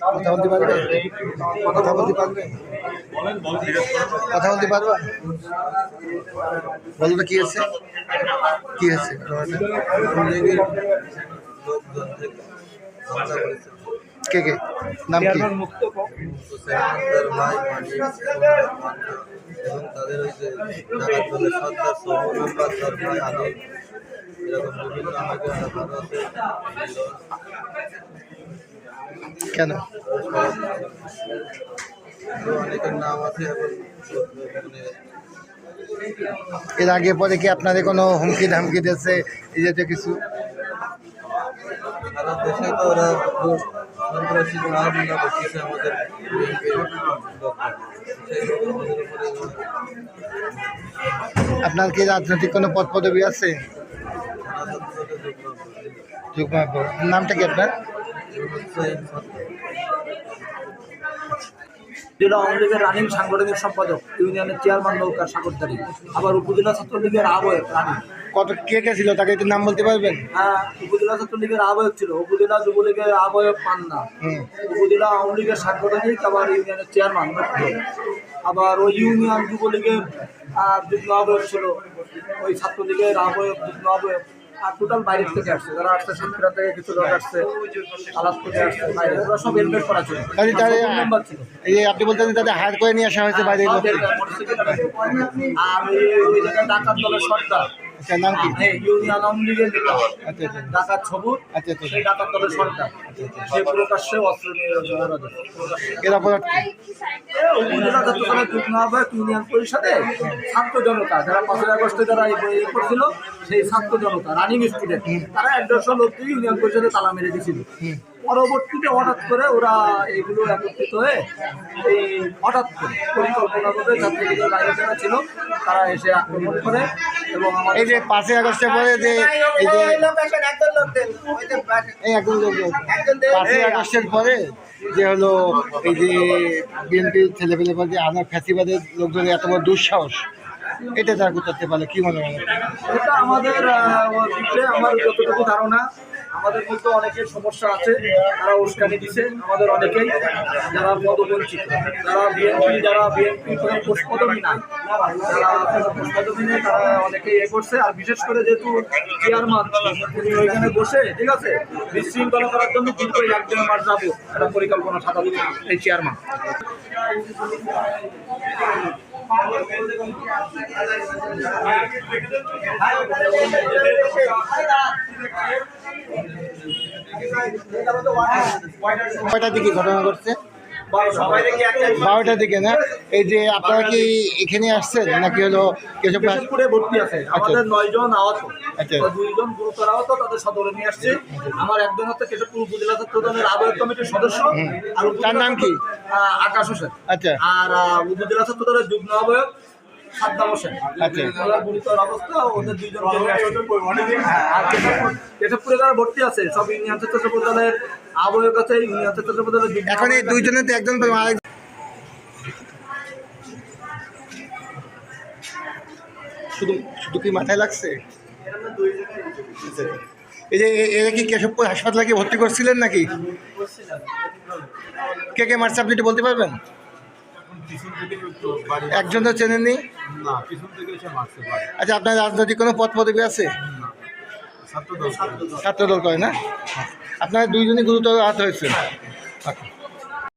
কথা বলতে পারবে? কথা বলতে পারবে? কথা বলতে পারবা? বলো তো কি হয়েছে কি হয়েছে কে কে? নাম কি? এবং তাদের ওই যে দলের সর্দার তার ভাই আলী এরকম বিভিন্ন আছে। কেন? অনেকের নাম আছে এর আগে পরে কি আপনাদের কোনো হুমকি ধামকি দিয়েছে এই জাতীয় কিছু? দেশে তো ওরা সন্ত্রাসী আমাদের আপনার কি রাজনৈতিক কোনো পদ পদবি আছে নামটা কি আপনার? জেলা আওয়ামী লীগের রানিং সাংগঠনিক সম্পাদক ইউনিয়নের চেয়ারম্যান নৌকার সাগরদারি আবার উপজেলা ছাত্রলীগের আহ্বায়ক রানিং কত কে কে ছিল তাকে একটু নাম বলতে পারবেন? হ্যাঁ উপজেলা ছাত্রলীগের আহ্বায়ক ছিল উপজেলা যুবলীগের আহ্বায়ক পান্না উপজেলা আওয়ামী লীগের সাংগঠনিক আবার ইউনিয়নের চেয়ারম্যান আবার ওই ইউনিয়ন যুবলীগের যুগ্ম আহ্বায়ক ছিল ওই ছাত্রলীগের আহ্বায়ক যুগ্ম আহ্বায়ক। আর টোটাল বাইরের থেকে আসছে। যারা আসছে থেকে কিছু লোক আসছে আলাপ থেকে আসছে বাইরে। ওরা সব হেলমেট করা ছিল। তাহলে তাহলে মেম্বার ছিল। এই যে আপনি বলতেন তাদের হায়ার করে নিয়ে আসা হয়েছে বাইরে আর ওই- ওই জায়গায় ডাকাত দলের সর্দার আচ্ছা নাম কি? ইউনিয়ন আওয়ামী লীগের নেতা আচ্ছা আচ্ছা। ডাকাত সবুজ আচ্ছা আচ্ছা সেই ডাকাত দলের সর্দার সে প্রকাশ্যে অস্ত্র নিয়ে। এর অপরাধ উপজেলা ইউনিয়ন পরিষদে ছাত্র জনতা যারা পাঁচই আগস্টে যারা এই বই করছিল সেই ছাত্র জনতা রানিং স্টুডেন্ট তারা এক দেড়শো লোককে ইউনিয়ন পরিষদে তালা মেরে দিয়েছিল। পরবর্তীতে হঠাৎ করে ওরা এইগুলো একত্রিত হয়ে এই হঠাৎ করে পরিকল্পনা করে ছাত্রলীগের বাইরে যারা ছিল তারা এসে আক্রমণ করে এবং এই যে পাঁচই আগস্টের পরে যে এই যে এই একজন লোক। পাঁচই আগস্টের পরে যে হলো এই যে বিএনপি ছেলেপেলে পর যে আমার ফ্যাসিবাদের লোকজনের এত বড় দুঃসাহস এটা তারা করতে পারলে কি মনে হয়? এটা আমাদের আমার যতটুকু ধারণা আমাদের মধ্যে অনেকের সমস্যা আছে, তারা উস্কানি দিছে, আমাদের অনেকেই, যারা পদবঞ্চিত, যারা বিএনপি যারা বিএনপি কোনো পোস্ট পদবি নাই, যারা পোস্ট নেই, তারা অনেকেই এ করছে। আর বিশেষ করে যেহেতু চেয়ারম্যান উনি ওইখানে বসে, ঠিক আছে? বিশৃঙ্খলা করার জন্য কিন্তু এক দেড় মাস যাব একটা পরিকল্পনা সাজাবে এই চেয়ারম্যান কয়টার দিকে ঘটনা ঘটছে? বারোটার দিকে না? এই যে আপনারা কি এখানে আসছেন নাকি হলো কেশব কেশবপুরে ভর্তি আছে আমাদের নয় জন আহত। আচ্ছা। দুইজন গুরুতর আহত তাদের সদরে নিয়ে আসছে। আমার একজন হচ্ছে কেশবপুর উপজেলা ছাত্র দলের আহ্বায়ক কমিটির সদস্য। আর তার নাম কি? আকাশ হোসেন। আচ্ছা। আর উপজেলা ছাত্র দলের যুগ্ম আহ্বায়ক সাদ্দাম হোসেন আচ্ছা। গুরুতর অবস্থা ওদের দুইজন আর কেশবপুরে যারা ভর্তি আছে সব ইউনিয়ন ছাত্র দলের আহ্বায়ক আছে ইউনিয়ন ছাত্র দলের এখন এই দুইজনের তো একজন শুধু শুধু কি মাথায় লাগছে। এই যে এ- এরা কি কেশবপুর হাসপাতালে কি ভর্তি করছিলেন নাকি? কে কে মারছে আপনি একটু বলতে পারবেন? একজন তো চেনেননি? আচ্ছা আপনার রাজনৈতিক কোনো পদ পদবি আছে? ছাত্র দল ছাত্রদল করে না? আপনার দুইজনই গুরুতর আহত হয়েছে আচ্ছা।